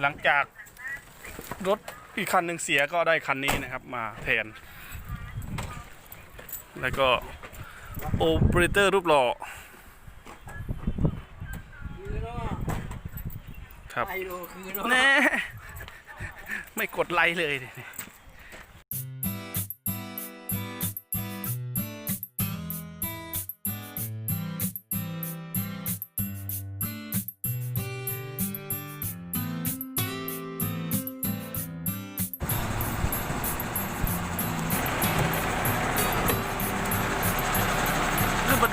หลังจากรถอีกคันหนึ่งเสียก็ได้คันนี้นะครับมาแทน แล้วก็โอเปอเรเตอร์รูปหล่อคือเนาะครับไปดูคือเนาะแน่ไม่กดไลค์เลย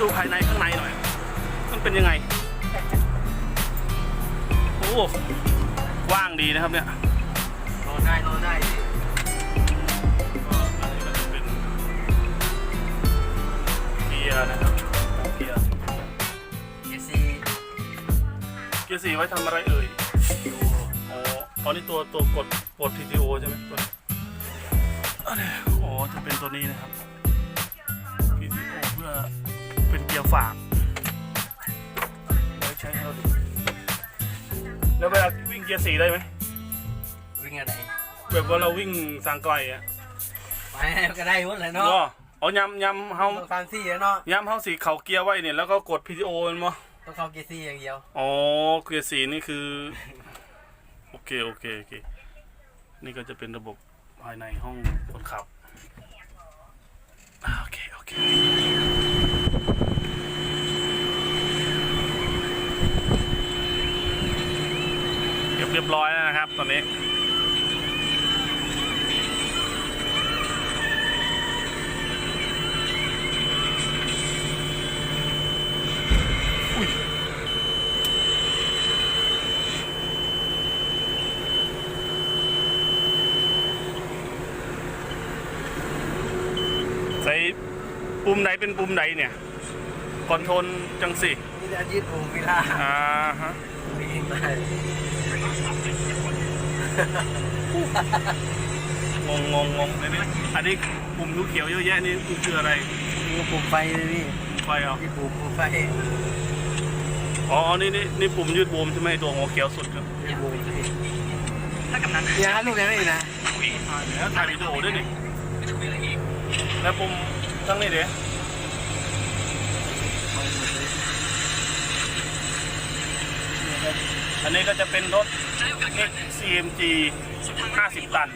ดิเริ่มมาดูภายในข้างในหน่อย มันเป็นยังไง โอ้กว้างดีนะครับเนี่ยนอนได้นอนได้ก็อันนี้ก็จะเป็นเกียร์นะครับเกียร์เอซีเกียร์สีไว้ทำอะไรเอ่ยอ๋อตอนนี้ตัวตัวกดกด PTO ใช่ไหมตัวนี้อันนี้อ๋อจะเป็นตัวนี้นะครับ เป็นเกียร์ฝากไว้ใช้ให้เราดูแล้วเวลาวิ่งเกียร์สีได้ไหมวิ่งอะไรแบบว่าเราวิ่งทางไกลอะไปก็ได้หมดเลยเนาะก็เอายำยำเฮาต้องฟังซี่เนาะย้ำเฮาสีเขาเกียร์ไว้เนี่ยแล้วก็กด PTO มันมั้ต้องเข้าเกซี่อย่างเดียวอ๋อเกียร์สีนี่คือโอเคโอเคโอเคนี่ก็จะเป็นระบบภายในห้องคนขับอ่าโอเคโอเค รียบเรียบร้อยแล้วนะครับตอนนี้ ใส่ปุ่มไหนเป็นปุ่มไหนเนี่ย คอนโทรลจังสินี่จะยืดผมเวลาอ่าฮะวิ่งได้งงงงงงอันนี้อันนี้ปุ่มเขียวๆเยอะแยะนี่มันคืออะไรมีปุ่มไฟเลยพี่ปุ่มไฟเหรอมีปุ่มปุ่มไฟอ๋อ นี่นี่นี่ปุ่มยืดบูมใช่ไหมตัวหัวเขียวสุดครับมีปุ่มพี่อย่าให้ลูกได้ไหมนะแล้วถ่ายวิดีโอด้วยนี่แล้วปุ่มทั้งนี้เดี๋ยว อันนี้ก็จะเป็นรถ XCMG 50 ตัน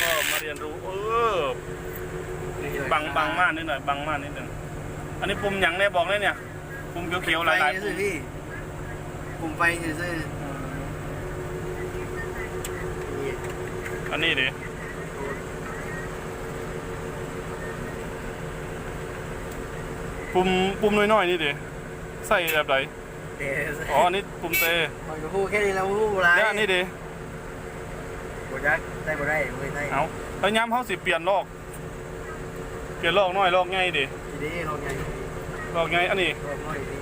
ก็มาเรียนรู้ เออ บังบังมากนิดหน่อยบังมากนิดหนึ่งอันนี้ปุ่มอย่างแน่บอกเลยเนี่ย ปุ่มเขียวๆหลายๆปุ่ปุ่มมพี่ปุ่มไฟซื่ออันนี้ดิ ปุ่มปุ่มน้อยๆนี่ดิใส่แบบไหนๆเดซอ๋ออันนี้ปุ่มเตมันก็พูดแค่นี้แล้วพูดอะไรแล้วอันนี้ดิบ่ได้ได้บ่ได้บ่ได้เอาแล้วย้ำเขาสิเปลี่ยนลอกเปลี่ยนลอกน้อยลอกง่ายดิทีนี้ลองไงลอกง่ายอันนี้ลองหน่อยดิ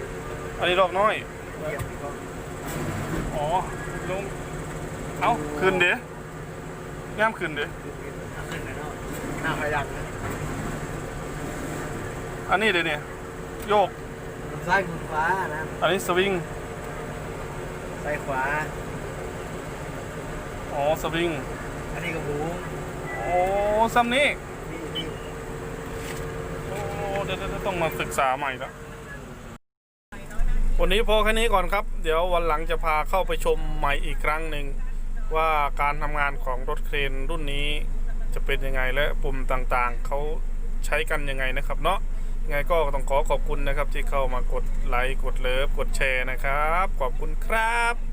อันนี้ลอกน้อยเยี่ยมก็อ๋อลงเอาขึ้นเด้ย้ำขึ้นเด้ขึ้นไปเนาะหน้าไฟดังนะอันนี้เด้เนี่ย โยก ซ้ายขวานะอันนี้สวิง ซ้ายขวา อ๋อ สวิง อันนี้ก็บูโอ้ซ้ำนี้นี่นี่โอ้เดี๋ยวเดี๋ยวต้องมาศึกษาใหม่แล้ว วันนี้พอแค่นี้ก่อนครับ เดี๋ยววันหลังจะพาเข้าไปชมใหม่อีกครั้งหนึ่ง ว่าการทำงานของรถเครนรุ่นนี้จะเป็นยังไงและปุ่มต่างๆ เขาใช้กันยังไงนะครับเนาะยัง ไงก็ต้องขอขอบคุณนะครับที่เข้ามากดไลค์กดเลิฟกดแชร์นะครับ ขอบคุณครับ